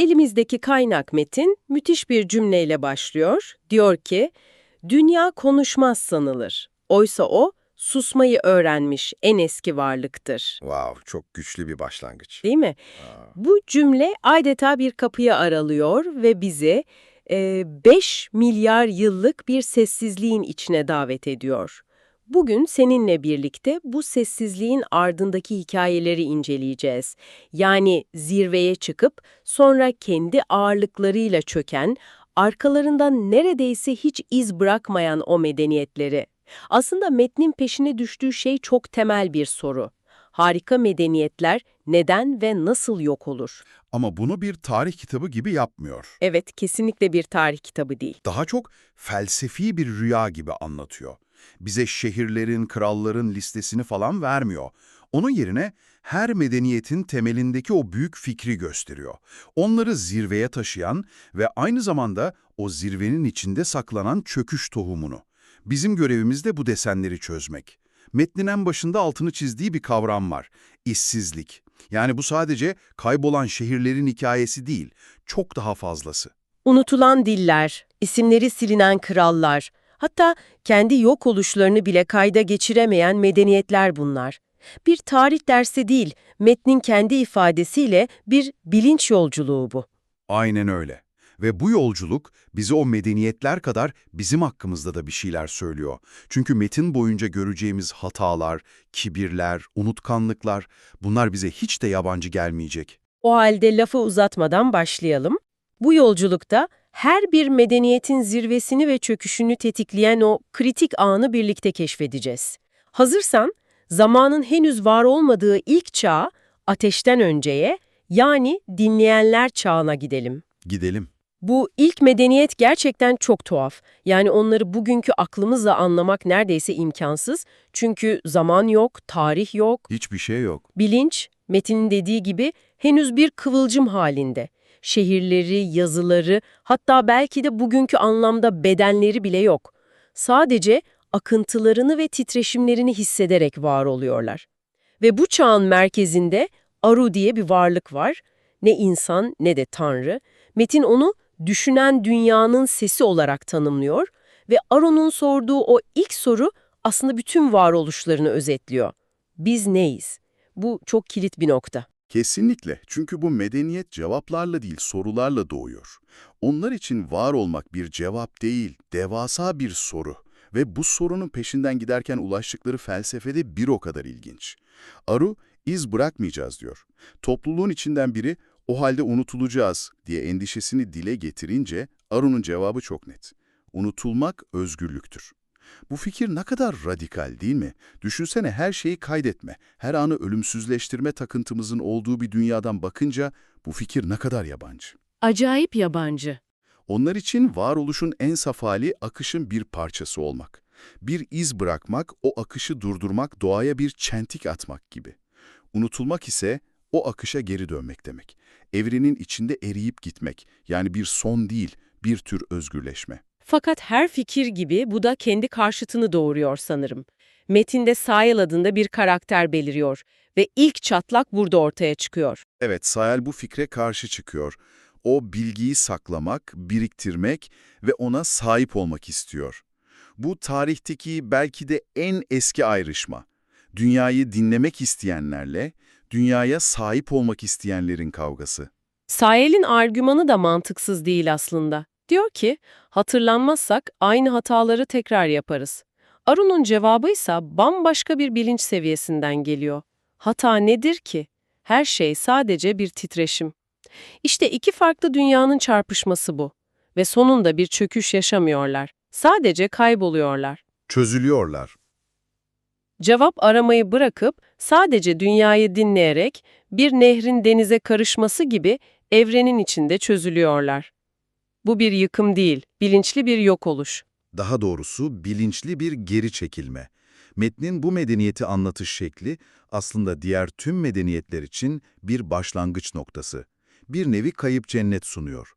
Elimizdeki kaynak metin müthiş bir cümleyle başlıyor. Diyor ki, dünya konuşmaz sanılır. Oysa o, susmayı öğrenmiş en eski varlıktır. Wow, çok güçlü bir başlangıç. Değil mi? Aa, Bu cümle adeta bir kapıyı aralıyor ve bizi 5 milyar yıllık bir sessizliğin içine davet ediyor. Bugün seninle birlikte bu sessizliğin ardındaki hikayeleri inceleyeceğiz. Yani zirveye çıkıp sonra kendi ağırlıklarıyla çöken, arkalarından neredeyse hiç iz bırakmayan o medeniyetleri. Aslında metnin peşine düştüğü şey çok temel bir soru. Harika medeniyetler neden ve nasıl yok olur? Ama bunu bir tarih kitabı gibi yapmıyor. Evet, kesinlikle bir tarih kitabı değil. Daha çok felsefi bir rüya gibi anlatıyor. Bize şehirlerin, kralların listesini falan vermiyor. Onun yerine her medeniyetin temelindeki o büyük fikri gösteriyor. Onları zirveye taşıyan ve aynı zamanda o zirvenin içinde saklanan çöküş tohumunu. Bizim görevimiz de bu desenleri çözmek. Metnin en başında altını çizdiği bir kavram var. İşsizlik. Yani bu sadece kaybolan şehirlerin hikayesi değil, çok daha fazlası. Unutulan diller, isimleri silinen krallar, hatta kendi yok oluşlarını bile kayda geçiremeyen medeniyetler bunlar. Bir tarih dersi değil, metnin kendi ifadesiyle bir bilinç yolculuğu bu. Aynen öyle. Ve bu yolculuk bize o medeniyetler kadar bizim hakkımızda da bir şeyler söylüyor. Çünkü metin boyunca göreceğimiz hatalar, kibirler, unutkanlıklar bunlar bize hiç de yabancı gelmeyecek. O halde lafı uzatmadan başlayalım. Bu yolculukta her bir medeniyetin zirvesini ve çöküşünü tetikleyen o kritik anı birlikte keşfedeceğiz. Hazırsan, zamanın henüz var olmadığı ilk çağ, ateşten önceye, yani dinleyenler çağına gidelim. Gidelim. Bu ilk medeniyet gerçekten çok tuhaf. Yani onları bugünkü aklımızla anlamak neredeyse imkansız. Çünkü zaman yok, tarih yok, Hiçbir şey yok. bilinç, Metin'in dediği gibi henüz bir kıvılcım halinde. Şehirleri, yazıları, hatta belki de bugünkü anlamda bedenleri bile yok. Sadece akıntılarını ve titreşimlerini hissederek var oluyorlar. Ve bu çağın merkezinde Aru diye bir varlık var. Ne insan ne de tanrı. Metin onu düşünen dünyanın sesi olarak tanımlıyor ve Aru'nun sorduğu o ilk soru aslında bütün varoluşlarını özetliyor. Biz neyiz? Bu çok kilit bir nokta. Kesinlikle. Çünkü bu medeniyet cevaplarla değil, sorularla doğuyor. Onlar için var olmak bir cevap değil, devasa bir soru. Ve bu sorunun peşinden giderken ulaştıkları felsefede bir o kadar ilginç. Aru, iz bırakmayacağız diyor. Topluluğun içinden biri, o halde unutulacağız diye endişesini dile getirince Aru'nun cevabı çok net. Unutulmak özgürlüktür. Bu fikir ne kadar radikal değil mi? Düşünsene her şeyi kaydetme, her anı ölümsüzleştirme takıntımızın olduğu bir dünyadan bakınca bu fikir ne kadar yabancı. Acayip yabancı. Onlar için varoluşun en saf hali akışın bir parçası olmak. Bir iz bırakmak, o akışı durdurmak, doğaya bir çentik atmak gibi. Unutulmak ise o akışa geri dönmek demek. Evrenin içinde eriyip gitmek, yani bir son değil, bir tür özgürleşme. Fakat her fikir gibi bu da kendi karşıtını doğuruyor sanırım. Metinde Sayıl adında bir karakter beliriyor ve ilk çatlak burada ortaya çıkıyor. Evet, Sayal bu fikre karşı çıkıyor. O bilgiyi saklamak, biriktirmek ve ona sahip olmak istiyor. Bu tarihteki belki de en eski ayrışma. Dünyayı dinlemek isteyenlerle, dünyaya sahip olmak isteyenlerin kavgası. Sayel'in argümanı da mantıksız değil aslında. Diyor ki, hatırlanmazsak aynı hataları tekrar yaparız. Arun'un cevabı ise bambaşka bir bilinç seviyesinden geliyor. Hata nedir ki? Her şey sadece bir titreşim. İşte iki farklı dünyanın çarpışması bu. Ve sonunda bir çöküş yaşamıyorlar. Sadece kayboluyorlar. Çözülüyorlar. Cevap aramayı bırakıp sadece dünyayı dinleyerek bir nehrin denize karışması gibi evrenin içinde çözülüyorlar. Bu bir yıkım değil, bilinçli bir yok oluş. Daha doğrusu bilinçli bir geri çekilme. Metnin bu medeniyeti anlatış şekli aslında diğer tüm medeniyetler için bir başlangıç noktası. Bir nevi kayıp cennet sunuyor.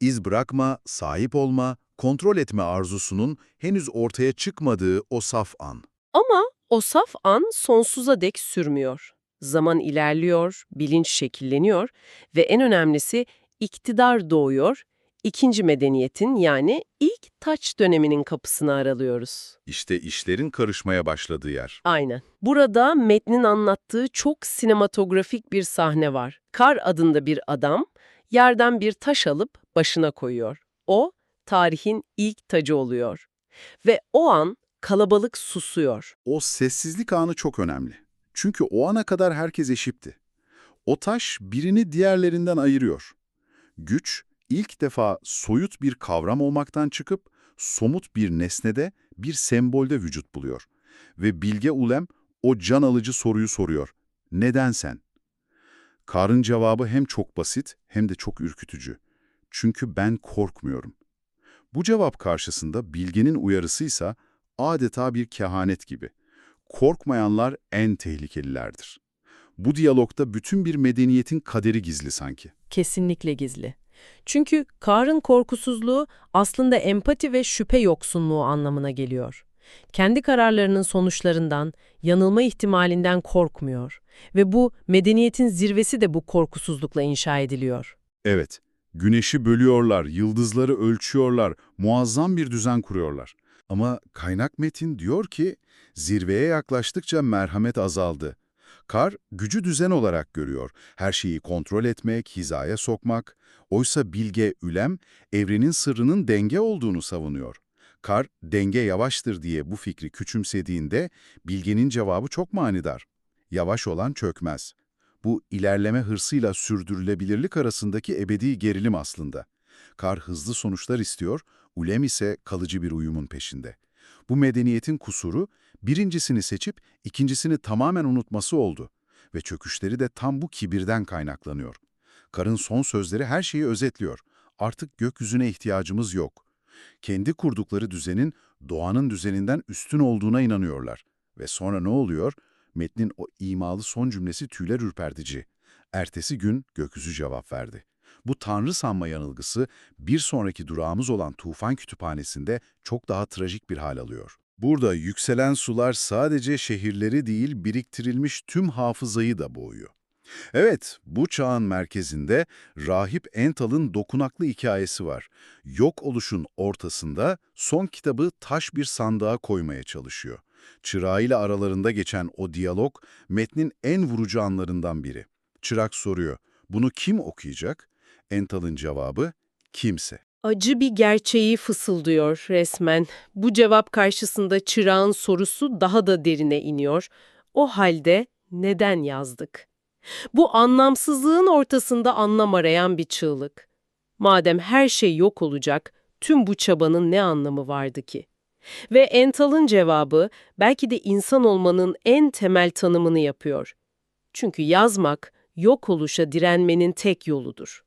İz bırakma, sahip olma, kontrol etme arzusunun henüz ortaya çıkmadığı o saf an. Ama o saf an sonsuza dek sürmüyor. Zaman ilerliyor, bilinç şekilleniyor ve en önemlisi iktidar doğuyor, ikinci medeniyetin yani ilk taç döneminin kapısını aralıyoruz. İşte işlerin karışmaya başladığı yer. Aynen. Burada metnin anlattığı çok sinematografik bir sahne var. Kar adında bir adam yerden bir taş alıp başına koyuyor. O, tarihin ilk tacı oluyor. Ve o an kalabalık susuyor. O sessizlik anı çok önemli. Çünkü o ana kadar herkes eşipti. O taş birini diğerlerinden ayırıyor. Güç ilk defa soyut bir kavram olmaktan çıkıp somut bir nesnede, bir sembolde vücut buluyor. Ve Bilge Ulem o can alıcı soruyu soruyor. Neden sen? Karın cevabı hem çok basit hem de çok ürkütücü. Çünkü ben korkmuyorum. Bu cevap karşısında Bilge'nin uyarısıysa adeta bir kehanet gibi. Korkmayanlar en tehlikelilerdir. Bu diyalogda bütün bir medeniyetin kaderi gizli sanki. Kesinlikle gizli. Çünkü Kar'ın korkusuzluğu aslında empati ve şüphe yoksunluğu anlamına geliyor. Kendi kararlarının sonuçlarından, yanılma ihtimalinden korkmuyor. Ve bu medeniyetin zirvesi de bu korkusuzlukla inşa ediliyor. Evet, güneşi bölüyorlar, yıldızları ölçüyorlar, muazzam bir düzen kuruyorlar. Ama kaynak metin diyor ki, zirveye yaklaştıkça merhamet azaldı. Kar, gücü düzen olarak görüyor. Her şeyi kontrol etmek, hizaya sokmak. Oysa Bilge Ülem, evrenin sırrının denge olduğunu savunuyor. Kar, denge yavaştır diye bu fikri küçümsediğinde, Bilge'nin cevabı çok manidar. Yavaş olan çökmez. Bu ilerleme hırsıyla sürdürülebilirlik arasındaki ebedi gerilim aslında. Kar hızlı sonuçlar istiyor, Ulem ise kalıcı bir uyumun peşinde. Bu medeniyetin kusuru, birincisini seçip ikincisini tamamen unutması oldu. Ve çöküşleri de tam bu kibirden kaynaklanıyor. Karın son sözleri her şeyi özetliyor. Artık gökyüzüne ihtiyacımız yok. Kendi kurdukları düzenin doğanın düzeninden üstün olduğuna inanıyorlar. Ve sonra ne oluyor? Metnin o imalı son cümlesi tüyler ürpertici. Ertesi gün gökyüzü cevap verdi. Bu tanrı sanma yanılgısı bir sonraki durağımız olan Tufan Kütüphanesi'nde çok daha trajik bir hal alıyor. Burada yükselen sular sadece şehirleri değil biriktirilmiş tüm hafızayı da boğuyor. Evet, bu çağın merkezinde Rahip Ental'ın dokunaklı hikayesi var. Yok oluşun ortasında son kitabı taş bir sandığa koymaya çalışıyor. Çırağıyla aralarında geçen o diyalog metnin en vurucu anlarından biri. Çırak soruyor, bunu kim okuyacak? Ental'ın cevabı, kimse. Acı bir gerçeği fısıldıyor resmen. Bu cevap karşısında çırağın sorusu daha da derine iniyor. O halde neden yazdık? Bu anlamsızlığın ortasında anlam arayan bir çığlık. Madem her şey yok olacak, tüm bu çabanın ne anlamı vardı ki? Ve Ental'ın cevabı belki de insan olmanın en temel tanımını yapıyor. Çünkü yazmak, yok oluşa direnmenin tek yoludur.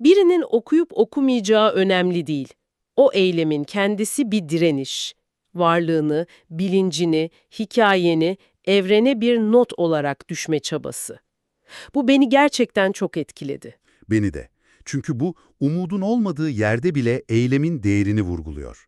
Birinin okuyup okumayacağı önemli değil. O eylemin kendisi bir direniş. Varlığını, bilincini, hikayeni evrene bir not olarak düşme çabası. Bu beni gerçekten çok etkiledi. Beni de. Çünkü bu umudun olmadığı yerde bile eylemin değerini vurguluyor.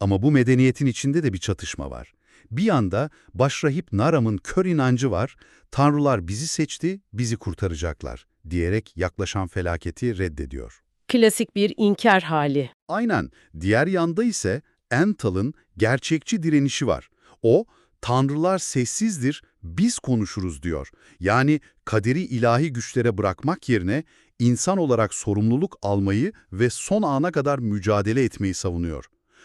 Ama bu medeniyetin içinde de bir çatışma var. Bir yanda başrahip Naram'ın kör inancı var, tanrılar bizi seçti, bizi kurtaracaklar diyerek yaklaşan felaketi reddediyor. Klasik bir inkar hali. Aynen, diğer yanda ise Ental'ın gerçekçi direnişi var. O, tanrılar sessizdir, biz konuşuruz diyor. Yani kaderi ilahi güçlere bırakmak yerine insan olarak sorumluluk almayı ve son ana kadar mücadele etmeyi savunuyor.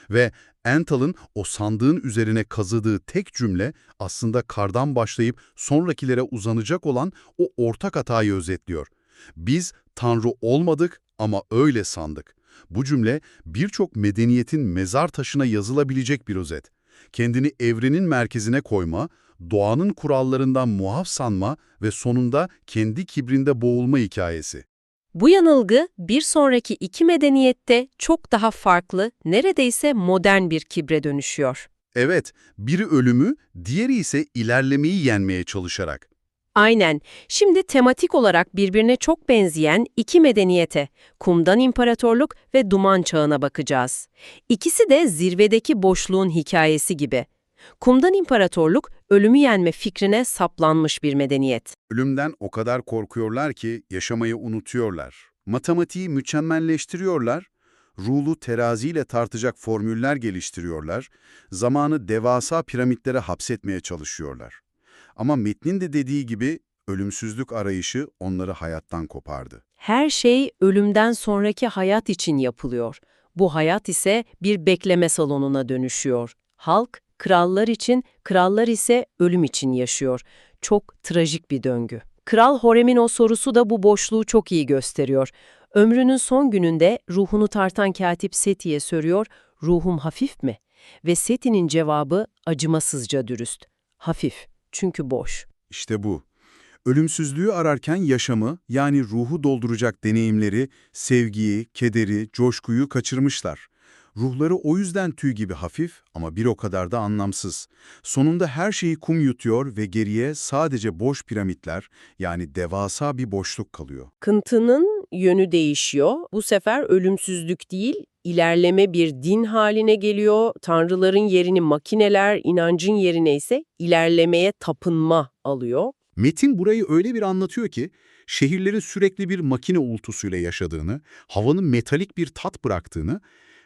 Ve Ental'ın o sandığın üzerine kazıdığı tek cümle aslında kardan başlayıp sonrakilere uzanacak olan o ortak hatayı özetliyor. Biz Tanrı olmadık ama öyle sandık. Bu cümle birçok medeniyetin mezar taşına yazılabilecek bir özet. Kendini evrenin merkezine koyma, doğanın kurallarından muaf sanma ve sonunda kendi kibrinde boğulma hikayesi. Bu yanılgı bir sonraki iki medeniyette çok daha farklı, neredeyse modern bir kibre dönüşüyor. Evet, biri ölümü, diğeri ise ilerlemeyi yenmeye çalışarak. Aynen. Şimdi tematik olarak birbirine çok benzeyen iki medeniyete, kumdan imparatorluk ve duman çağına bakacağız. İkisi de zirvedeki boşluğun hikayesi gibi. Kumdan imparatorluk, ölümü yenme fikrine saplanmış bir medeniyet. Ölümden o kadar korkuyorlar ki yaşamayı unutuyorlar. Matematiği mükemmelleştiriyorlar, ruhu teraziyle tartacak formüller geliştiriyorlar, zamanı devasa piramitlere hapsetmeye çalışıyorlar. Ama metnin de dediği gibi ölümsüzlük arayışı onları hayattan kopardı. Her şey ölümden sonraki hayat için yapılıyor. Bu hayat ise bir bekleme salonuna dönüşüyor. Halk, krallar için, krallar ise ölüm için yaşıyor. Çok trajik bir döngü. Kral Horem'in o sorusu da bu boşluğu çok iyi gösteriyor. Ömrünün son gününde ruhunu tartan katip Seti'ye soruyor, ruhum hafif mi? Ve Seti'nin cevabı acımasızca dürüst. Hafif, çünkü boş. İşte bu. Ölümsüzlüğü ararken yaşamı, yani ruhu dolduracak deneyimleri, sevgiyi, kederi, coşkuyu kaçırmışlar. Ruhları o yüzden tüy gibi hafif ama bir o kadar da anlamsız. Sonunda her şeyi kum yutuyor ve geriye sadece boş piramitler, yani devasa bir boşluk kalıyor. Kıntının yönü değişiyor. Bu sefer ölümsüzlük değil, ilerleme bir din haline geliyor. Tanrıların yerini makineler, inancın yerine ise ilerlemeye tapınma alıyor. Metin burayı öyle bir anlatıyor ki, şehirlerin sürekli bir makine uğultusuyla yaşadığını, havanın metalik bir tat bıraktığını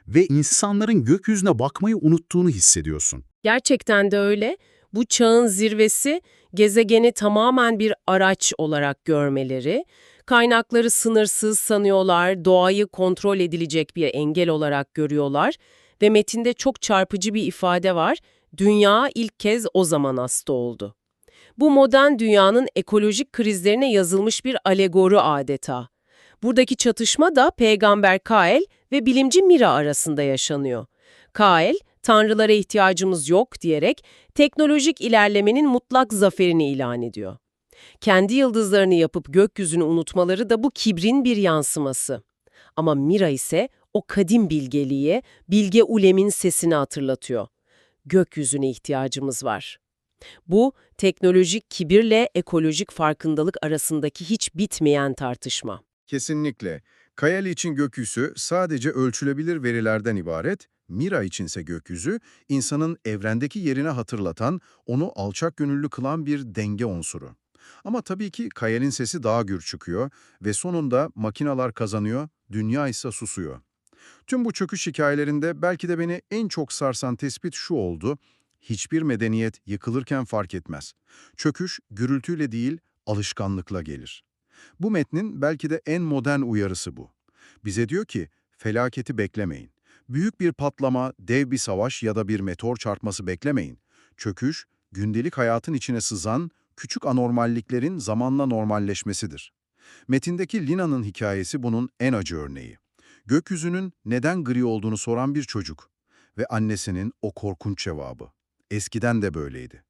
ve insanların gökyüzüne bakmayı unuttuğunu hissediyorsun. Gerçekten de öyle. Bu çağın zirvesi gezegeni tamamen bir araç olarak görmeleri, kaynakları sınırsız sanıyorlar, doğayı kontrol edilecek bir engel olarak görüyorlar ve metinde çok çarpıcı bir ifade var. Dünya ilk kez o zaman hasta oldu. Bu modern dünyanın ekolojik krizlerine yazılmış bir alegori adeta. Buradaki çatışma da peygamber Kael ve bilimci Mira arasında yaşanıyor. Kael, tanrılara ihtiyacımız yok diyerek teknolojik ilerlemenin mutlak zaferini ilan ediyor. Kendi yıldızlarını yapıp gökyüzünü unutmaları da bu kibrin bir yansıması. Ama Mira ise o kadim bilgeliğe, bilge ulemin sesini hatırlatıyor. Gökyüzüne ihtiyacımız var. Bu, teknolojik kibirle ekolojik farkındalık arasındaki hiç bitmeyen tartışma. Kesinlikle. Kayal için gökyüzü sadece ölçülebilir verilerden ibaret, Mira içinse gökyüzü, insanın evrendeki yerini hatırlatan, onu alçak gönüllü kılan bir denge unsuru. Ama tabii ki Kayal'in sesi daha gür çıkıyor ve sonunda makinalar kazanıyor, dünya ise susuyor. Tüm bu çöküş hikayelerinde belki de beni en çok sarsan tespit şu oldu, hiçbir medeniyet yıkılırken fark etmez. Çöküş gürültüyle değil, alışkanlıkla gelir. Bu metnin belki de en modern uyarısı bu. Bize diyor ki, felaketi beklemeyin. Büyük bir patlama, dev bir savaş ya da bir meteor çarpması beklemeyin. Çöküş, gündelik hayatın içine sızan, küçük anormalliklerin zamanla normalleşmesidir. Metindeki Lina'nın hikayesi bunun en acı örneği. Gökyüzünün neden gri olduğunu soran bir çocuk ve annesinin o korkunç cevabı. Eskiden de böyleydi.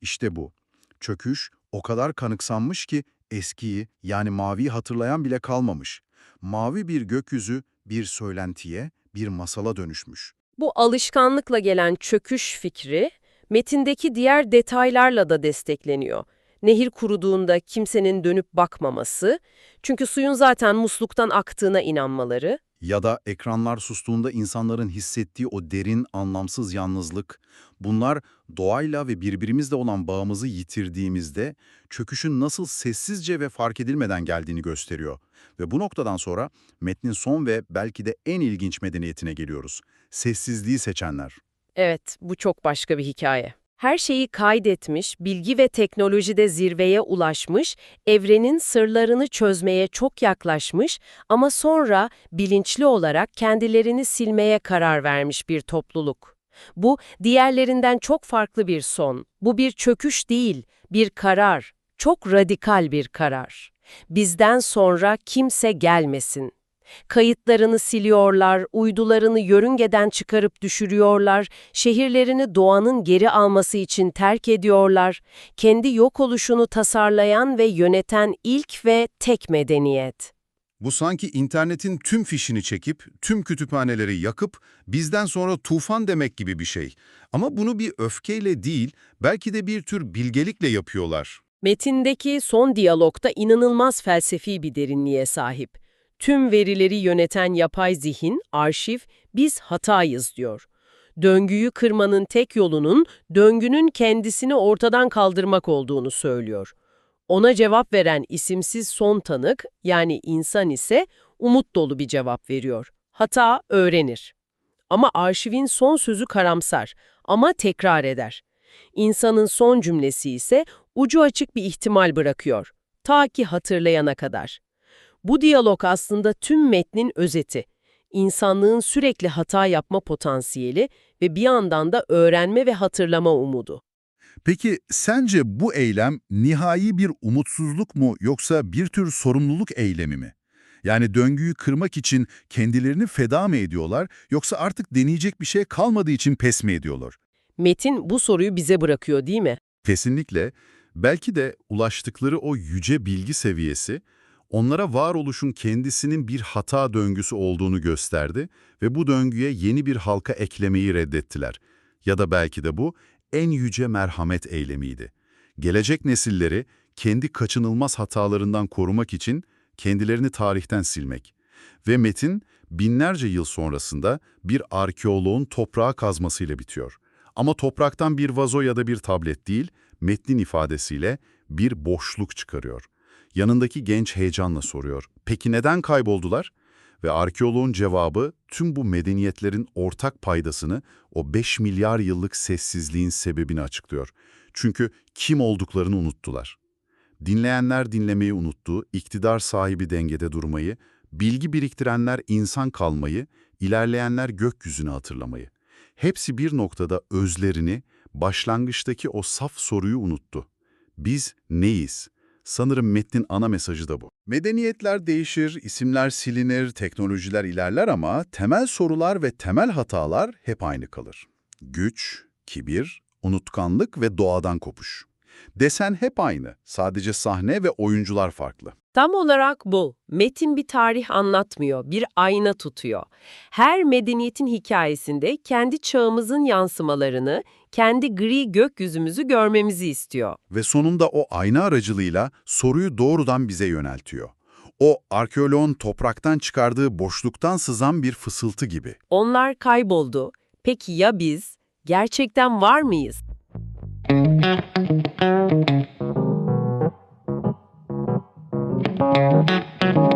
İşte bu. Çöküş o kadar kanıksanmış ki eskiyi yani maviyi hatırlayan bile kalmamış. Mavi bir gökyüzü bir söylentiye, bir masala dönüşmüş. Bu alışkanlıkla gelen çöküş fikri, metindeki diğer detaylarla da destekleniyor. Nehir kuruduğunda kimsenin dönüp bakmaması, çünkü suyun zaten musluktan aktığına inanmaları, Ya da ekranlar sustuğunda insanların hissettiği o derin, anlamsız yalnızlık, bunlar doğayla ve birbirimizle olan bağımızı yitirdiğimizde çöküşün nasıl sessizce ve fark edilmeden geldiğini gösteriyor. Ve bu noktadan sonra metnin son ve belki de en ilginç medeniyetine geliyoruz. Sessizliği seçenler. Evet, bu çok başka bir hikaye. Her şeyi kaydetmiş, bilgi ve teknolojide zirveye ulaşmış, evrenin sırlarını çözmeye çok yaklaşmış ama sonra bilinçli olarak kendilerini silmeye karar vermiş bir topluluk. Bu, diğerlerinden çok farklı bir son. Bu bir çöküş değil, bir karar. Çok radikal bir karar. Bizden sonra kimse gelmesin. Kayıtlarını siliyorlar, uydularını yörüngeden çıkarıp düşürüyorlar, şehirlerini doğanın geri alması için terk ediyorlar, kendi yok oluşunu tasarlayan ve yöneten ilk ve tek medeniyet. Bu sanki internetin tüm fişini çekip, tüm kütüphaneleri yakıp, bizden sonra tufan demek gibi bir şey. Ama bunu bir öfkeyle değil, belki de bir tür bilgelikle yapıyorlar. Metindeki son diyalogda inanılmaz felsefi bir derinliğe sahip. Tüm verileri yöneten yapay zihin, arşiv, biz hatayız diyor. Döngüyü kırmanın tek yolunun döngünün kendisini ortadan kaldırmak olduğunu söylüyor. Ona cevap veren isimsiz son tanık, yani insan ise umut dolu bir cevap veriyor. Hata öğrenir. Ama arşivin son sözü karamsar ama tekrar eder. İnsanın son cümlesi ise ucu açık bir ihtimal bırakıyor. Ta ki hatırlayana kadar. Bu diyalog aslında tüm metnin özeti. İnsanlığın sürekli hata yapma potansiyeli ve bir yandan da öğrenme ve hatırlama umudu. Peki sence bu eylem nihai bir umutsuzluk mu yoksa bir tür sorumluluk eylemi mi? Yani döngüyü kırmak için kendilerini feda mı ediyorlar yoksa artık deneyecek bir şey kalmadığı için pes mi ediyorlar? Metin bu soruyu bize bırakıyor değil mi? Kesinlikle. Belki de ulaştıkları o yüce bilgi seviyesi onlara varoluşun kendisinin bir hata döngüsü olduğunu gösterdi ve bu döngüye yeni bir halka eklemeyi reddettiler. Ya da belki de bu en yüce merhamet eylemiydi. Gelecek nesilleri kendi kaçınılmaz hatalarından korumak için kendilerini tarihten silmek. Ve metin binlerce yıl sonrasında bir arkeoloğun toprağa kazmasıyla bitiyor. Ama topraktan bir vazo ya da bir tablet değil, metnin ifadesiyle bir boşluk çıkarıyor. Yanındaki genç heyecanla soruyor. Peki neden kayboldular? Ve arkeoloğun cevabı tüm bu medeniyetlerin ortak paydasını, o 5 milyar yıllık sessizliğin sebebini açıklıyor. Çünkü kim olduklarını unuttular. Dinleyenler dinlemeyi unuttu, iktidar sahibi dengede durmayı, bilgi biriktirenler insan kalmayı, ilerleyenler gökyüzünü hatırlamayı. Hepsi bir noktada özlerini, başlangıçtaki o saf soruyu unuttu. Biz neyiz? Sanırım metnin ana mesajı da bu. Medeniyetler değişir, isimler silinir, teknolojiler ilerler ama temel sorular ve temel hatalar hep aynı kalır. Güç, kibir, unutkanlık ve doğadan kopuş. Desen hep aynı, sadece sahne ve oyuncular farklı. Tam olarak bu. Metin bir tarih anlatmıyor, bir ayna tutuyor. Her medeniyetin hikayesinde kendi çağımızın yansımalarını, kendi gri gökyüzümüzü görmemizi istiyor. Ve sonunda o ayna aracılığıyla soruyu doğrudan bize yöneltiyor. O arkeoloğun topraktan çıkardığı boşluktan sızan bir fısıltı gibi. Onlar kayboldu. Peki ya biz? Gerçekten var mıyız? Thank you.